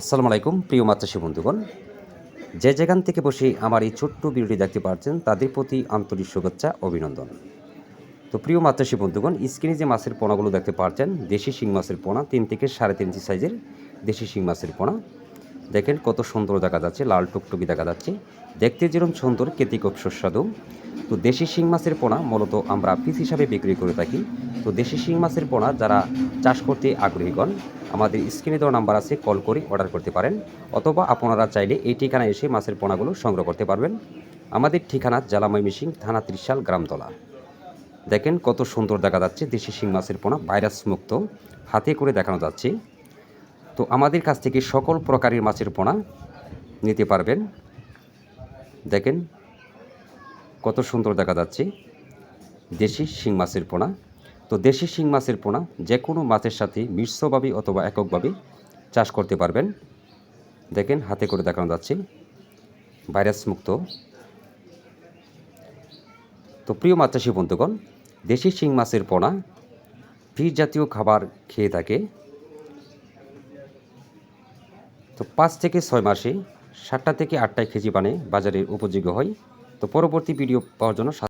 আসসালামু আলাইকুম, প্রিয় মাতৃষী বন্ধুগণ। যে যেখান থেকে বসে আমার এই ছোট্ট ভিডিওটি দেখতে পাচ্ছেন তাদের প্রতি আন্তরিক শুভেচ্ছা, অভিনন্দন। তো প্রিয় মাতৃষী বন্ধুগণ, স্ক্রিনে যে মাছের পোনাগুলো দেখতে পাচ্ছেন দেশি শিং মাছের পোনা, তিন থেকে সাড়ে তিন ইঞ্চি সাইজের দেশি শিং মাছের পোনা। দেখেন কত সুন্দর দেখা যাচ্ছে, লাল টুকটুকি দেখা যাচ্ছে। দেখতে যেরকম সুন্দর কেতি খুব সুস্বাদু। তো দেশি শিং মাছের পোনা মূলত আমরা পিস হিসাবে বিক্রি করে থাকি। তো দেশি শিং মাছের পোনা যারা চাষ করতে আগ্রহীগণ, আমাদের স্ক্রিনে দেওয়া নাম্বার আছে, কল করে অর্ডার করতে পারেন। অথবা আপনারা চাইলে এই ঠিকানায় এসে মাছের পোনাগুলো সংগ্রহ করতে পারবেন। আমাদের ঠিকানা জালামাই মিশিং, থানা ত্রিশাল, গ্রামতলা। দেখেন কত সুন্দর দেখা যাচ্ছে দেশি শিং মাছের পোনা, ভাইরাস মুক্ত। হাতে করে দেখানো যাচ্ছে। তো আমাদের কাছ থেকে সকল প্রকারের মাছের পোনা নিতে পারবেন। দেখেন কত সুন্দর দেখা যাচ্ছে। দেশি শিং মাছের পোনা। তো দেশি শিং মাছের পোনা যে কোনো মাছের সাথে মিশ্রভাবে অথবা এককভাবে চাষ করতে পারবেন। দেখেন হাতে করে দেখানো যাচ্ছে। ভাইরাস মুক্ত। তো প্রিয় মাত্রাসী বন্ধুগণ, দেশি শিং মাছের পোনা ফিশ জাতীয় খাবার খেয়ে থাকে। তো পাঁচ থেকে ছয় মাসে সাতটা থেকে আটটায় কেজি বানে বাজারে উপযোগী হয়। তো পরবর্তী ভিডিও পাওয়ার জন্য